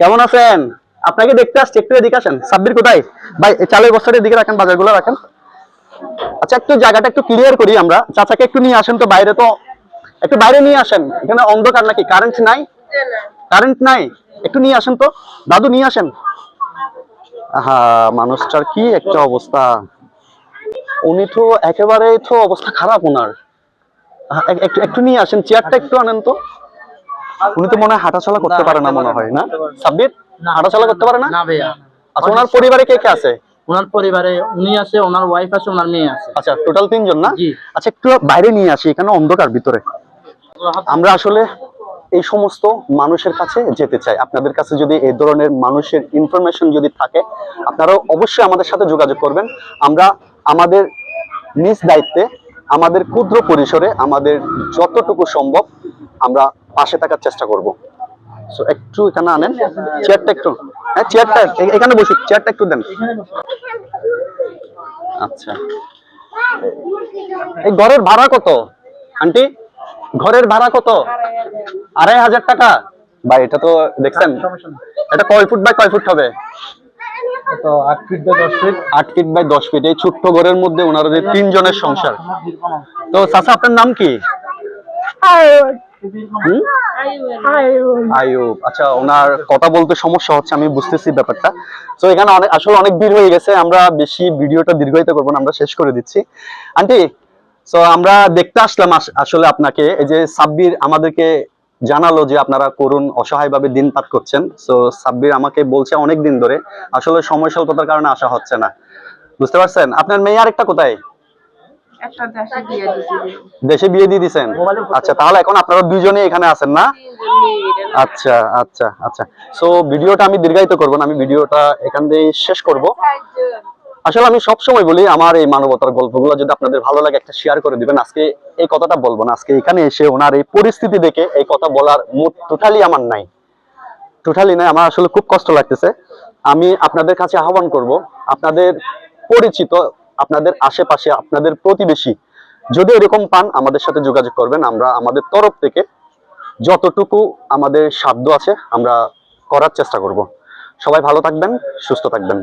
কেমন আছেন? আপনাকে দেখতে আসছি, একটু এদিকে আসেন। সাব্বির কোথায়? ভাই চালের বস্তাটা এদিকে রাখেন, বাজারগুলো রাখেন। আচ্ছা একটু জায়গাটা একটু ক্লিয়ার করি আমরা। চাচাকে একটু নিয়ে আসেন তো, বাইরে তো। একটু বাইরে নিয়ে আসেন। এখানে অন্ধকার নাকি? কারেন্ট নাই? কারেন্ট নাই? একটু নিয়ে আসেন তো। দাদু, নিয়ে আসেন। হ্যাঁ মানুষটার কি একটা অবস্থা। উনি তো একেবারে তো অবস্থা খারাপ ওনার একটু নিয়ে আসেন চেয়ারটা একটু আনেন তো। উনি তো মনে হয় হাঁটাচলা করতে পারে না মনে হয় না? সাব্বির হাঁটাচলা করতে পারে না? না ভাইয়া। আচ্ছা ওনার পরিবারে কে কে আছে? ওনার পরিবারে উনি আছে ওনার ওয়াইফ আছে ওনার মেয়ে আছে। আচ্ছা টোটাল তিনজন না? জি। আচ্ছা একটু বাইরে নিয়ে আসি এখানে অন্ধকার ভিতরে। আমরা আসলে এই সমস্ত মানুষের কাছে যেতে চাই। আপনাদের কাছে যদি এই ধরনের মানুষের ইনফরমেশন যদি থাকে আপনারা অবশ্যই আমাদের সাথে যোগাযোগ করবেন। আমরা আমাদের নিজ দায়িত্বে আমাদের ক্ষুদ্র পরিসরে আমাদের যতটুকু সম্ভব আমরা পাশে থাকার চেষ্টা করব। সো একটু এখানে আনেন। চেয়ারটা একটু হ্যাঁ চেয়ারটা এখানে বসুক চেয়ারটা একটু দেন। আচ্ছা। এই ঘরের ভাড়া কত? আন্টি, ঘরের ভাড়া কত? আড়াই হাজার টাকা? ভাই, এটা তো দেখছেন? এটা কয় ফুট বাই কয় ফুট হবে? তো আচ্ছা ওনার কথা বলতে সমস্যা হচ্ছে, আমি বুঝতেছি ব্যাপারটা। তো এখানে অনেক আসলে অনেক ভিড় হয়ে গেছে, আমরা বেশি ভিডিওটা দীর্ঘায়িত করব না, আমরা শেষ করে দিচ্ছি। আন্টি, তো আমরা দেখতে আসলাম আসলে আপনাকে, এই যে সাব্বির আমাদেরকে জানালো যে আপনারা করুন অসহায় ভাবে দিন পার করছেন। তো সাব্বির আমাকে বলছে অনেক দিন ধরে আসলে সময় স্বল্পতার কারণে আসা হচ্ছে না। বুঝতে পারছেন? আপনার মেয়ে আরেকটা কোথায়? একটা দেশে দেশে বিয়ে দিয়ে দিছেন? আচ্ছা তাহলে এখন আপনারা দুইজনে এখানে আছেন না? আচ্ছা আচ্ছা আচ্ছা। সো ভিডিওটা আমি দীর্ঘায়িত করব না আমি ভিডিওটা এখান দিয়ে শেষ করব। আসলে আমি সব সময় বলি, আমার এই মানবতার গল্পগুলো যদি আপনাদের ভালো লাগে একটা শেয়ার করে দিবেন। আজকে এই কথাটা বলব না, আজকে এখানে এসে ওনার এই পরিস্থিতি দেখে এই কথা বলার মুড টোটালি আমার নাই। টোটালি নাই, আমার আসলে খুব কষ্ট লাগতেছে। আমি আপনাদের কাছে আহ্বান করব, আপনাদের পরিচিত, আপনাদের আশেপাশে, আপনাদের প্রতিবেশী যদি এরকম পান, আমাদের সাথে যোগাযোগ করবেন। আমরা আমাদের তরফ থেকে যতটুকু আমাদের সাধ্য আছে, আমরা করার চেষ্টা করব। সবাই ভালো থাকবেন, সুস্থ থাকবেন।